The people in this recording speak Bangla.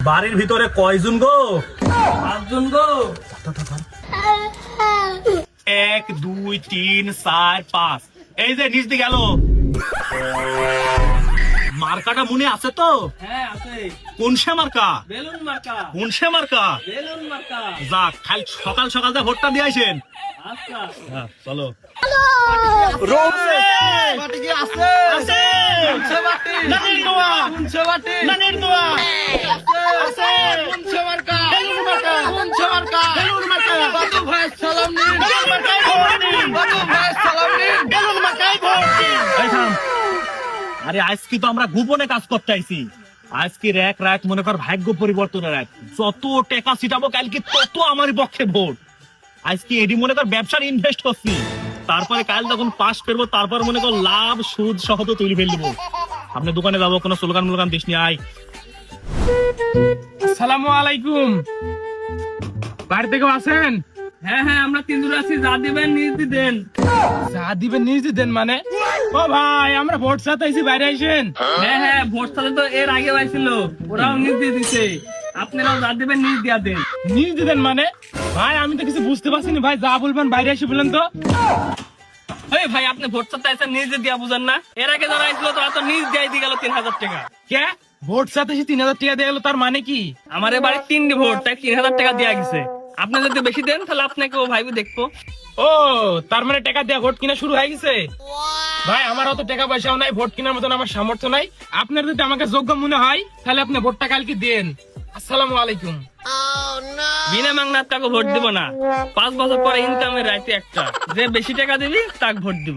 বাড়ির ভিতরে কয়জন গো? পাঁচজন গো? এক দুই তিন চার পাঁচ। এই যে নিচ দিয়ে গেল। মার্কাটা মনে আছে তো? হ্যাঁ আছে। কোন সে মার্কা? বেলুন মার্কা। কোন সে মার্কা? বেলুন মার্কা। যাক খাল সকাল সকাল যা ভোটটা দিয়ে আসেন আচ্ছা। হ্যাঁ, চলো আছে? আছে! কোনছে বাটি নানির দোয়া। আছে। কোনছে মার্কা বেলুন মার্কা কোনছে মার্কা বেলুন মার্কা বাদু ভাই সালাম নিন। বেলুন মার্কায় ভোট দিন। বাদু ভাই সালাম নিন। বেলুন মার্কায় ভোট দিন। আরে আজকে তো আমরা গোপনে কাজ করতে আইছি। আজকের এক রাত মনে কর ভাগ্য পরিবর্তনের রাত যত টাকা ছিটাবো কালকে তত আমার পক্ষে ভোট। আজকে এডি মনে কর ব্যবসার ইনভেস্ট করছি। তারপরে কাল যখন পাস করব তারপর মনে কর লাভ সুদ সহ তো তুলে ফেলব। আপনি দোকানে যাব কোনো স্লোগান মোলগান দিস নি আয়। আসসালামু আলাইকুম। বাড়ি থেকে আছেন? হ্যাঁ হ্যাঁ আমরা তিনজন আছি যা দিবেন নিজ দেন। যা দিবেন নিজ দেন মানে? ও ভাই আমরা ভোট সাথে আইছি বাইরে আইসেন। হ্যাঁ হ্যাঁ ভোট সাথে তো এর আগে পাইছিল ওরাও নিজ দিয়ে দিছে। আপনারাও যা দিবেন নিজ দিয়া দেন। নিজ দেন মানে? ভাই আমি তো কিছু বুঝতে পারছি না ভাই যা বলবেন বাইরে এসে বলেন তো। এই ভাই আপনি ভোট সাথে আইসেন নিজ দিয়া বুঝেন না। এর আগে যারা আইছিল তারা তো নিজ দিয়ে দিয়ে গেল তিন হাজার টাকা। কে? ভোট সাথে এসে তিন হাজার টাকা দিয়ে গেলো তার মানে কি? আমার বাড়ির তিনটি ভোট তাই তিন হাজার টাকা দেওয়া গেছে। আপনি যদি বেশি দেন তাহলে আপনাকেও ভাইবে দেখব। ও তার মানে টাকা দেওয়া ভোট কিনা শুরু হয়ে গেছে? ভাই আমার অত টাকা পয়সাও নাই ভোট কেনার মতন আমার সামর্থ্য নাই। আপনার যদি আমাকে যোগ্য মনে হয় তাহলে আপনি ভোটটা কালকে দেন। আসসালামু আলাইকুম। বিনা মাংনার তাকে ভোট দিব না। পাঁচ বছর পরে ইনকামের রাইতে একটা। যে বেশি টাকা দিবি, তাকে ভোট দিব।